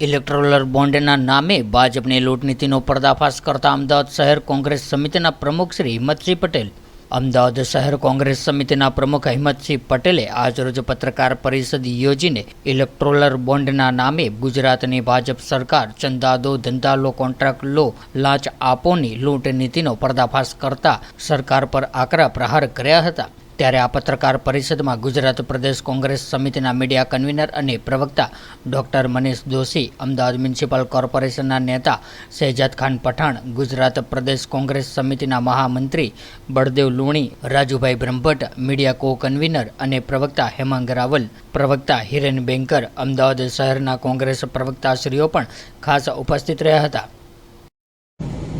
ઇલેક્ટ્રોલર બોન્ડના નામે ભાજપની લૂંટનીતિનો પર્દાફાશ કરતા અમદાવાદ શહેર કોંગ્રેસ સમિતિના પ્રમુખ શ્રી હિંમતસિંહ પટેલ. અમદાવાદ શહેર કોંગ્રેસ સમિતિના પ્રમુખ હિંમતસિંહ પટેલે આજરોજ પત્રકાર પરિષદ યોજીને ઇલેક્ટ્રોલર બોન્ડના નામે ગુજરાતની ભાજપ સરકાર ચંદા દો ધંધા લો કોન્ટ્રાક્ટ લો, લાંચ આપોની લૂંટ નીતિનો પર્દાફાશ કરતા સરકાર પર આકરા પ્રહાર કર્યા હતા. ત્યારે આ પત્રકાર પરિષદમાં ગુજરાત પ્રદેશ કોંગ્રેસ સમિતિના મીડિયા કન્વીનર અને પ્રવક્તા ડોક્ટર મનીષ દોશી, અમદાવાદ મ્યુનિસિપલ કોર્પોરેશનના નેતા શહેજાદ ખાન પઠાણ, ગુજરાત પ્રદેશ કોંગ્રેસ સમિતિના મહામંત્રી Baldev Luni, Rajubhai Brahmbhatt, media co convener અને પ્રવક્તા હેમાંગ રાવલ, પ્રવક્તા હિરેન બેંકર અમદાવાદ શહેરના કોંગ્રેસ પ્રવક્તાશ્રીઓ પણ ખાસ ઉપસ્થિત રહ્યા હતા.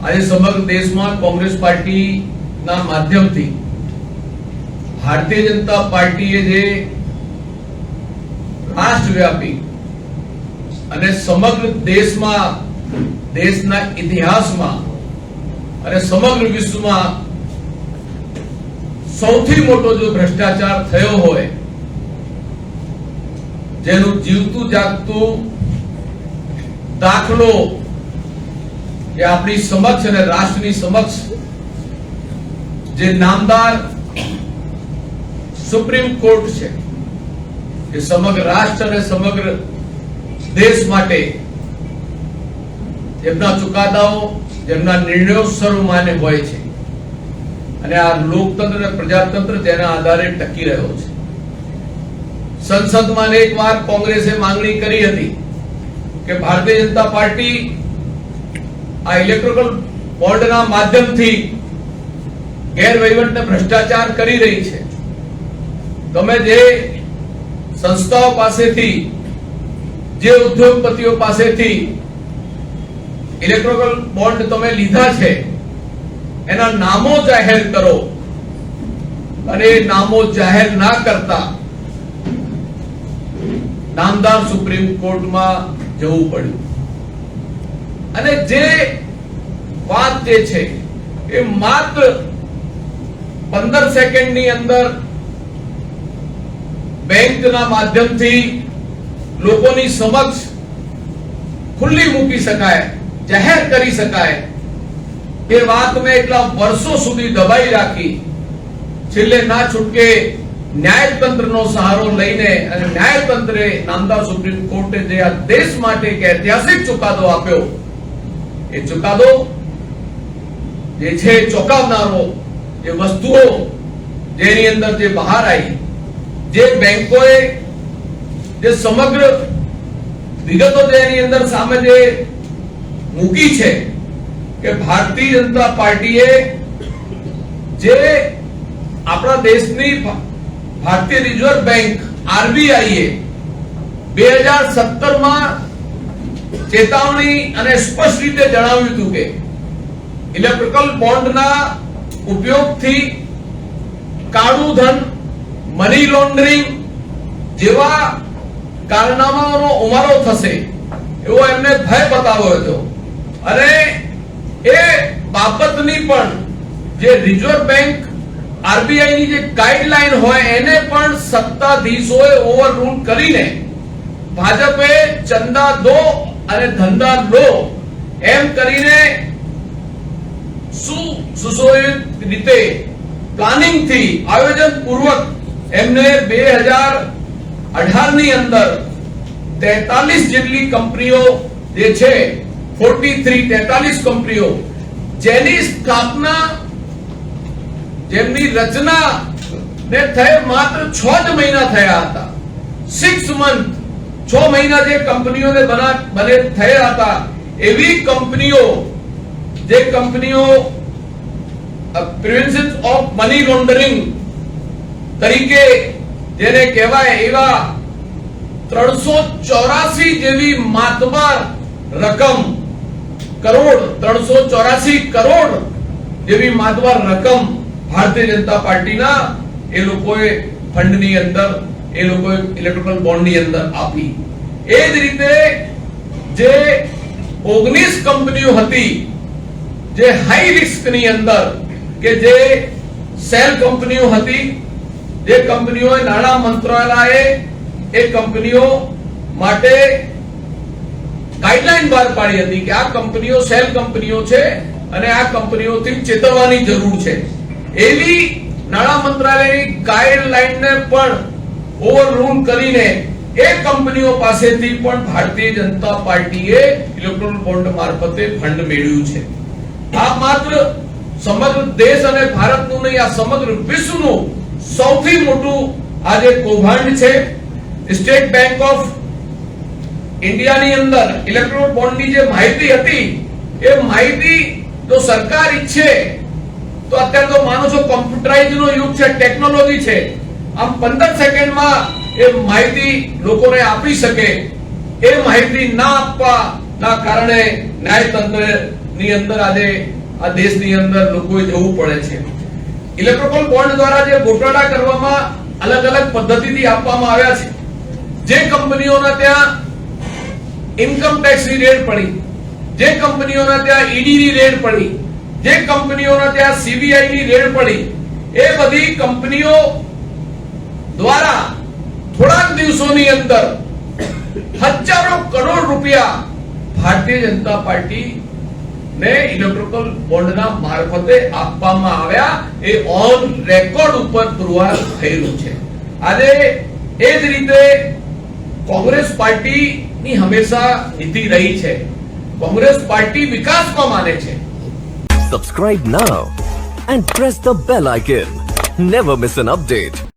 આજે સમગ્ર દેશમાં કોંગ્રેસ પાર્ટીના માધ્યમથી ભારતીય જનતા પાર્ટીએ જે રાષ્ટ્રવ્યાપી અને સમગ્ર દેશમાં, દેશના ઇતિહાસમાં અને સમગ્ર વિશ્વમાં સૌથી મોટો જો ભ્રષ્ટાચાર થયો હોય, જેનું જીવતું જાગતું દાખલો એ આપણી સમક્ષ અને રાષ્ટ્રની સમક્ષ જે નામદાર સુપ્રીમ કોર્ટ છે એ સમગ્ર રાષ્ટ્ર અને સમગ્ર દેશ માટે એમના ચુકાદાઓ, એમના નિર્ણયો સર્વમાન્ય હોય છે. અને આ લોકતંત્ર અને પ્રજાતંત્ર તેના આધારે ટકી રહ્યો છે. સંસદમાં એક વાર કોંગ્રેસે માંગણી કરી હતી કે ભારતીય જનતા પાર્ટી આ ઇલેક્ટ્રિકલ બોર્ડના માધ્યમથી ગેરવહીવટ ને ભ્રષ્ટાચાર કરી રહી છે. તમે જે સંસ્થાઓ પાસેથી, જે ઉદ્યોગપતિઓ પાસેથી ઇલેક્ટ્રિકલ બોન્ડ તમે લીધા છે, એના નામો જાહેર કરો. અને નામો જાહેર ના કરતા નામદાર સુપ્રીમ કોર્ટમાં જવું પડ્યું. અને જે વાત જે છે, એ માત્ર પંદર સેકન્ડની અંદર બેંકના માધ્યમથી લોકોની સમક્ષ ખુલ્લી મૂકી શકાય, જાહેર કરી શકાય. એ વાત મેં એટલા વર્ષો સુધી દબાઈ રાખી. છેલ્લે ના છૂટકે ન્યાયતંત્રનો સહારો લઈને અને ન્યાયતંત્રે નામદાર સુપ્રીમ કોર્ટે જે આ દેશ માટે એક ઐતિહાસિક ચુકાદો આપ્યો, એ ચુકાદો જે છે ચોંકાવનારો જે વસ્તુઓ જેની અંદર જે બહાર આવી જે બેંકોએ જે સમગ્ર વિગતો તેની અંદર સામે જે મૂકી છે કે ભારતીય જનતા પાર્ટીએ જે આપણા દેશની ભારતીય રિઝર્વ બેંક આરબીઆઈએ બે હજાર સત્તરમાં ચેતવણી અને સ્પષ્ટ રીતે જણાવ્યું હતું કે ઇલેક્ટ્રિકલ બોન્ડના ઉપયોગથી કાળું ધન મની લોન્ડરિંગ જેવા કારનામાનો ઉમારો થશે, એવો એમને ભય બતાવ્યો હતો. અને એ બાબતની પણ જે રિઝર્વ બેંક આરબીઆઈ જે ગાઈડલાઈન હોય, એને પણ સત્તાધીશોએ ઓવરરૂલ કરીને ભાજપે ચંદા દો અને ધંધા લો એમ કરીને સુશોભિત રીતે પ્લાનિંગથી આયોજન પૂર્વક એમને બે હજાર અઢારની અંદર તેતાલીસ જેટલી કંપનીઓ જે છે ફોર્ટી થ્રી તેતાલીસ કંપનીઓ, જેની સ્થાપના, જેમની રચના ને થઈ માત્ર છ જ મહિના થયા હતા. સિક્સ મંથ છ મહિના જે કંપનીઓને બના, બને થયા હતા, એવી કંપનીઓ, જે કંપનીઓ પ્રિવેન્શન ઓફ મની લોન્ડરિંગ તરીકે જેને કહેવાય એવા ત્રણસો ચોરાસી જેવી માતબાર રકમ, કરોડ, ત્રણસો ચોરાસી કરોડ જેવી માતબાર રકમ ભારતીય જનતા પાર્ટીના એ લોકોએ ફંડની અંદર, એ લોકોએ ઇલેક્ટ્રિકલ બોન્ડની અંદર આપી. એ જ રીતે જે ઓગણીસ કંપનીઓ હતી, જે હાઈ રિસ્કની અંદર કે જે સેલ કંપનીઓ હતી જે કંપનીઓએ નાણાં મંત્રાલયે એ કંપનીઓ માટે ગાઈડલાઈન બહાર પાડી હતી કે આ કંપનીઓ સેલ કંપનીઓ છે અને આ કંપનીઓથી ચેતવવાની જરૂર છે. એવી નાણાં મંત્રાલયની ગાઈડલાઈનને પણ ઓવરરૂલ કરીને એ કંપનીઓ પાસેથી પણ ભારતીય જનતા પાર્ટીએ ઇલેક્ટ્રોલ બોન્ડ મારફતે ફંડ મેળવ્યું છે. આ માત્ર સમગ્ર દેશ અને ભારતનું નહીં, આ સમગ્ર વિશ્વનું સૌથી મોટું આજે કૌભાંડ છે, સ્ટેટ બેંક ઓફ ઇન્ડિયાની અંદર ઇલેક્ટ્રોનિક બોન્ડની જે માહિતી હતી, એ માહિતી જો સરકાર ઈચ્છે, તો અત્યારે તો માનો છો કોમ્પ્યુટરાઇઝ નો યુગ છે, ટેકનોલોજી છે, આમ 15 સેકન્ડમાં એ માહિતી લોકોને આપી શકે, એ માહિતી ના આપવા ના કારણે ન્યાયતંત્રની અંદર આજે આ દેશની અંદર લોકોએ જવું પડે છે. ઇલેક્ટ્રોનિક બોન્ડ દ્વારા જે ગોટાળા કરવામાં અલગ અલગ પદ્ધતિથી આપવામાં આવ્યા છે. જે કંપનીઓના ત્યાં ઇન્કમ ટેક્સની રેડ પડી, જે કંપનીઓના ત્યાં ઈડી ની રેડ પડી, જે કંપનીઓના ત્યાં સીબીઆઈ ની રેડ પડી, એ બધી કંપનીઓ દ્વારા થોડાક દિવસોની અંદર હજારો કરોડ રૂપિયા ભારતીય જનતા પાર્ટી ને ઇલેક્ટ્રિકલ બોન્ડના મારફતે આપવામાં આવ્યા એ ઓન રેકોર્ડ ઉપર પુરવાર થયેલું છે. આજે એ જ રીતે કોંગ્રેસ પાર્ટીની હંમેશા નીતિ રહી છે. કોંગ્રેસ પાર્ટી વિકાસમાં માને છે. Subscribe now and press the bell icon never miss an update.